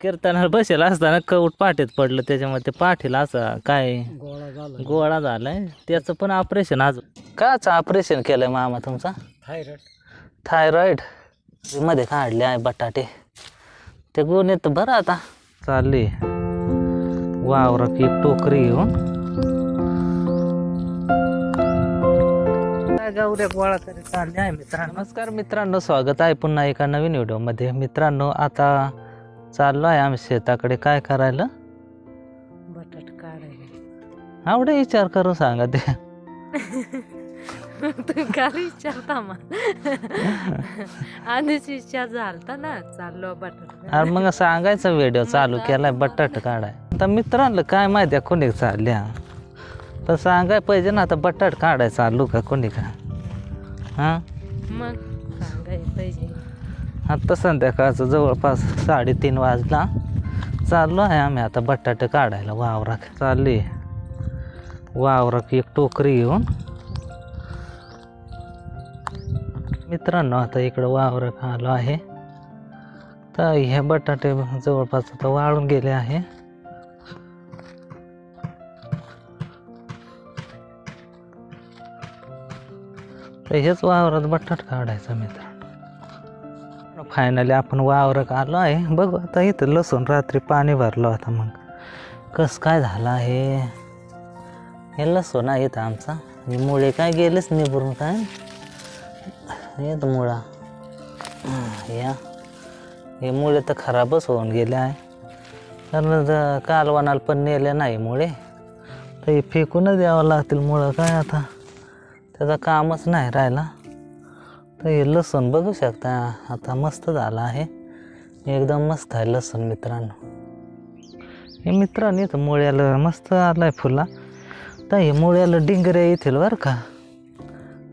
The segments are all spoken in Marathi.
कीर्तनाला बसेल असताना कवट पाठीत पडलं त्याच्यामुळे ते पाठीला असं काय? गोळा झाला गोळा झालाय. त्याचं पण ऑपरेशन अजून. काच ऑपरेशन केलंय मामा तुमचा? थायरॉइड थायरॉइडमध्ये काढले आहे बटाटे. ते गुण येतं बरं आता. चालली. वावरात एक टोकरी गावऱ्या गोळा तरी चालले आहे मित्रांनो? नमस्कार मित्रांनो स्वागत आहे पुन्हा एका नवीन व्हिडिओमध्ये मित्रांनो आता चाललो आहे आम्ही शेताकडे. काय करायला? बटाट काढायला. आवडे विचार करून सांगा ते. तुम्ही काल विचारता मग आधीच विचार झालता ना चाललो बटाट अरे मग सांगायचा व्हिडिओ चालू केलाय बटाट काढाय. आता मित्रांना काय माहिती आहे कोणी चालल्या? तर सांगाय पाहिजे ना आता बटाट काढाय चालू का कोणी का? हां? मग सांगायला पाहिजे. आता संध्याकाळचं जवळपास साडेतीन वाजला. चाललो आहे आम्ही आता बटाटे काढायला. वावराक चालली. वावराक एक टोकरी घेऊन. मित्रांनो आता इकडं वावराक आलो आहे. तर हे बटाटे जवळपास आता वाळून गेले आहे. तर हेच वावरात बटाट काढायचा मित्र. फायनली आपण वावरक आलो आहे. बघू आता इथं लसूण रात्री पाणी भरलं होतं मग. कस काय झालं आहे हे लसूण आहे इथं आमचा. हे मुळे काय गेलेच निभरून काय? येत मुळा. या हे. मुळे तर खराबच होऊन गेले आहे. कारण ज- पण नेले नाही मुळे. तर हे फेकूनच द्यावं लागतील मुळं काय आता? त्याचं कामच नाही राहिला. तर हे लसूण बघू शकता आता मस्त झालं आहे. एकदम मस्त आहे लसूण मित्रांनो. हे मित्रांनो इथं मुळ्याला मस्त आलं आहे फुला. तर हे मुळ्याला डिंगऱ्या येतील बरं का?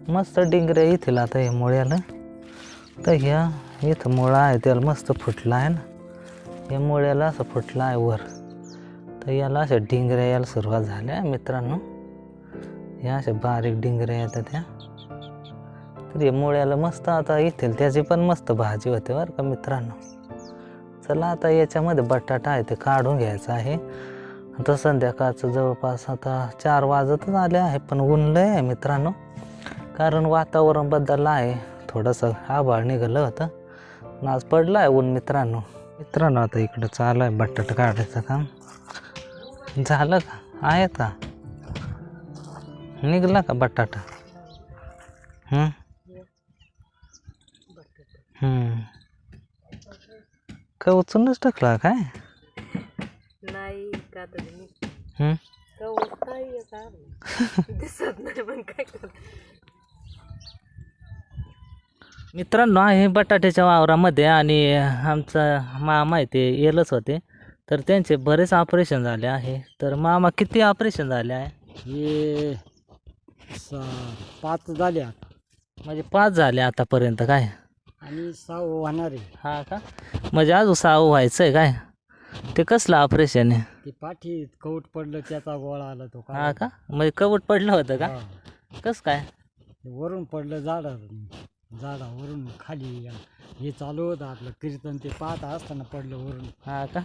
मस्त डिंगऱ्या येतील आता हे मुळ्याला. तर ह्या इथं मुळा आहे त्याला मस्त फुटला आहे ना. हे मुळ्याला असं फुटलं आहे वर. तर याला अशा डिंगऱ्या यायला सुरुवात झाल्या मित्रांनो. ह्या अशा बारीक डिंगऱ्या येतात त्या. तर मुळ्याला मस्त आता येतील त्याची पण मस्त भाजी होते बरं का मित्रांनो. चला आता याच्यामध्ये बटाटा आहे ते काढून घ्यायचं आहे. आता संध्याकाळचं जवळपास आता चार वाजतच आले आहे पण ऊन लय आहे मित्रांनो. कारण वातावरण बदललं आहे थोडंसं आभाळ निघालं होतं. पण आज पडलं आहे ऊन मित्रांनो. मित्रांनो आता इकडं चालू आहे बटाटा काढायचं काम. झालं का? आहे का निघला का बटाटा? हं? हं. का उचलूनच टाकला काय? नाही का तर हं? मित्रांनो आहे बटाट्याच्या वावरामध्ये आणि आमचा मामा आहे ते येलच होते. तर त्यांचे बरेच ऑपरेशन झाले आहे. तर मामा किती ऑपरेशन झाले आहे? हे सा- पाच झाले म्हणजे पाच झाले आतापर्यंत काय? आणि सहा होणार आहे. हा का? म्हणजे अजून सहावं व्हायचं आहे काय? ते कसलं ऑपरेशन आहे? ते पाठी कवट पडलं त्याचा गोळा आला तो हा का? म्हणजे कवट पडलं होतं का? हा. कस काय? वरून पडलं झाडा झाडावरून खाली हे चालू होतं आपलं कीर्तन ते पाहत असताना पडलं वरून. हा का?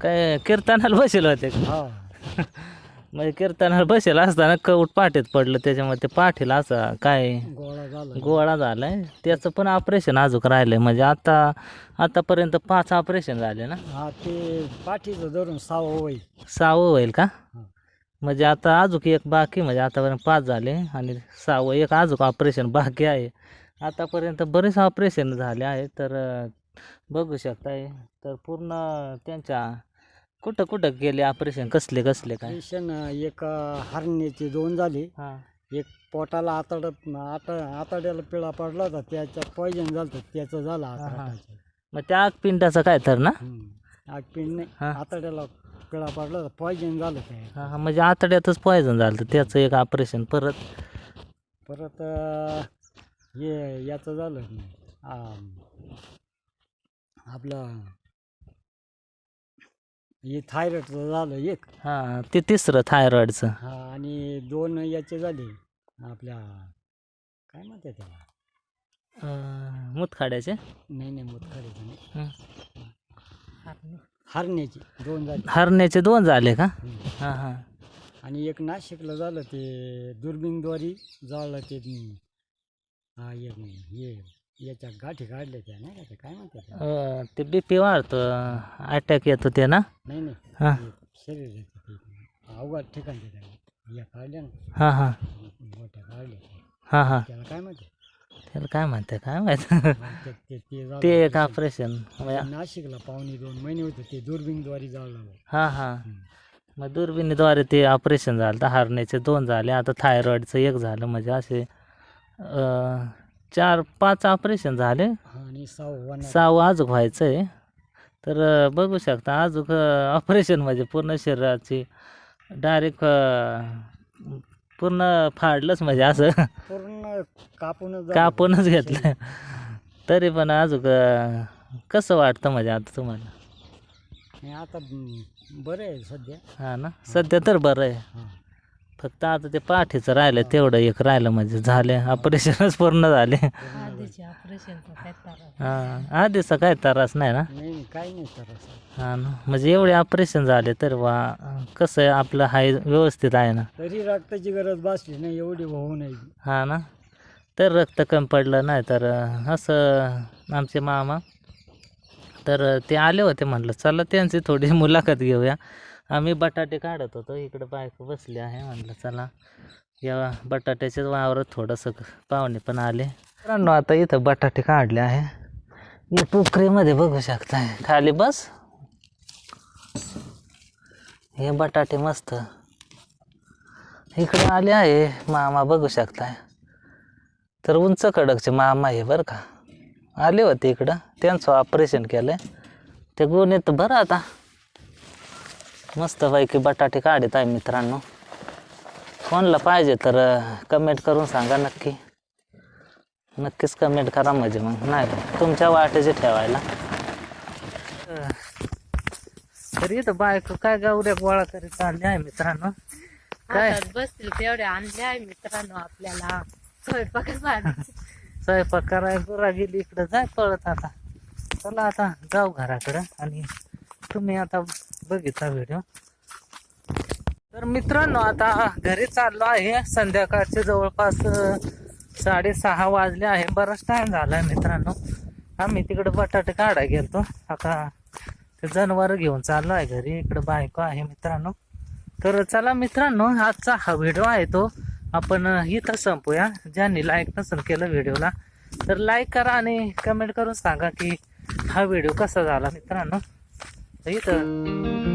काय कीर्तनाला बसेल होते का? हा. म्हणजे कीर्तनाला बसेल असताना कवट पाठीत पडलं त्याच्यामुळे ते पाठीला असं काय? गोळा झाला. गोळा झालाय. त्याचं पण ऑपरेशन अजून राहिलंय. म्हणजे आता आतापर्यंत पाच ऑपरेशन झाले ना? हा ते पाठीचं धरून सावं होईल. सहावं होईल का. म्हणजे आता अजून एक बाकी म्हणजे आतापर्यंत पाच झाले आणि सहावं एक अजून ऑपरेशन बाकी आहे. आतापर्यंत बरेच ऑपरेशन झाले आहे तर अं, बघू शकताय. तर पूर्ण त्यांच्या कुठं कुठं गेले ऑपरेशन कसले कसले काय? पेशन एक हरण्याचे दोन झाले. हां. एक पोटाला आतडत आत आतड्याला पिळा पडला होता. त्याच्यात पॉइजन झालं होतं, त्याचं झालं हा, हा. मग त्या पिंडाचं काय तर ना? हम्म. आगपिंड नाही. हा. आतड्याला पिळा पडला होता. पॉइजन झालं ते. हा, हा, म्हणजे आतड्यातच पॉयझन झालं होतं. त्याचं एक ऑपरेशन परत. परत अं, हे याचं झालं. आपलं हे थायरॉइडचं झालं एक. हां ते तिसरं थायरॉइडचं. हा आणि दोन याचे झाले. आपल्या काय म्हणते त्याला? अं, मुतखड्याचे? नाही नाही मुतखड्याचे नाही. हं. हरण्याची दोन झाली. हरण्याचे दोन झाले का? हम्म. हां हां. आणि एक नाशिकला झालं ते दुर्बिणद्वारी जाळलं ते हम्म, हा एक हे. याच्या गाठी काढल्या त्या नाही का? ते काय म्हणतात त्याला? अं, ते बी पी वाढतं अटॅक येतो ते ना? नाही नाही. हां. ते शरीर ते. अवघड ठिकाणचे त्या या काढल्या ना. हां हां. गोट्या काढल्या हां हां. त्याला काय म्हणते? त्याला काय म्हणते काय माहीत? ते ते- एक. ऑपरेशन नाशिकला पावणे दोन महिने होते ते दुर्बिणद्वारी जाळलं हां हां. मग दुर्बिणीद्वारे ते ऑपरेशन झालं तर हारण्याचे दोन झाले आता थायरॉईडचं एक झालं म्हणजे असे अं, चार पाच ऑपरेशन झाले. आणि सहावं सहावं व्हायचं आहे तर बघू शकता अजून ऑपरेशन म्हणजे पूर्ण शरीराची डायरेक्ट पूर्ण फाडलंच म्हणजे असं. पूर्ण कापूनच. कापूनच घेतलं. तरी पण अजून कसं वाटतं म्हणजे आता तुम्हाला? आता बरं आहे सध्या. हा ना? सध्या तर बरं आहे. फक्त आता ते पाठीचं राहिलं तेवढं एक राहिलं म्हणजे झाले. ऑपरेशनच पूर्ण झाले. आधीचे ऑपरेशनचा काय त्रास. हा आधीचा काय त्रास नाही ना? नाही काही नाही तर असं हा ना. म्हणजे एवढे ऑपरेशन झाले तर वा कसं आहे आपलं हाय व्यवस्थित आहे ना? तरी रक्ताची गरज भासली नाही एवढी होऊ नये. हा ना. तर रक्त कमी पडलं नाही तर अं, असं आमचे मामा. तर ते आले होते म्हटलं चला त्यांची थोडी मुलाखत घेऊया. आम्ही बटाटे काढत होतो. इकडं बायको बसली आहे. म्हटलं चला या बटाट्याच्याच वावरात थोडंसं पाहुणे पण आले. मित्रांनो आता इथं बटाटे काढले आहे. या टोकरीमध्ये बघू शकताय. खाली बस. हे बटाटे मस्त इकडे आले आहे. मामा बघू शकताय. तर उंच कडकचे मामा आहे बरं का. आले होते इकडं. त्यांचं ऑपरेशन केलं ते गुण येतं बरं आता. मस्तपैकी बटाटे काढत आहे मित्रांनो. कोणला पाहिजे तर कमेंट करून सांगा नक्की. नक्कीच कमेंट करा म्हणजे मग नाही तुमच्या वाटेचे ठेवायला. तर इथं बायको काय गावऱ्या गोळा करीत चालले आहे मित्रांनो. काय? बसतील तेवढे आणले आहे मित्रांनो आपल्याला. स्वयंपाकासाठी स्वयंपाक कराय गुरा गेली इकडं जाय पळत आता. चला आता जाऊ घराकडं आणि तुम्ही आता बघितला व्हिडिओ तर मित्रांनो आता घरी चाललो आहे. संध्याकाळचे जवळपास साडेसहा वाजले आहे. बराच टाइम झाला आहे मित्रांनो. आम्ही तिकडे बटाटे काढा गेलतो. आता ते जनावर घेऊन चाललो आहे घरी. इकडं बायको आहे मित्रांनो. तर चला मित्रांनो आजचा हा व्हिडिओ आहे तो. आपण इथं संपूया. ज्यांनी लाईक नसेल केलं व्हिडिओला तर लाईक करा आणि कमेंट करून सांगा की हा व्हिडिओ कसा झाला मित्रांनो. Later.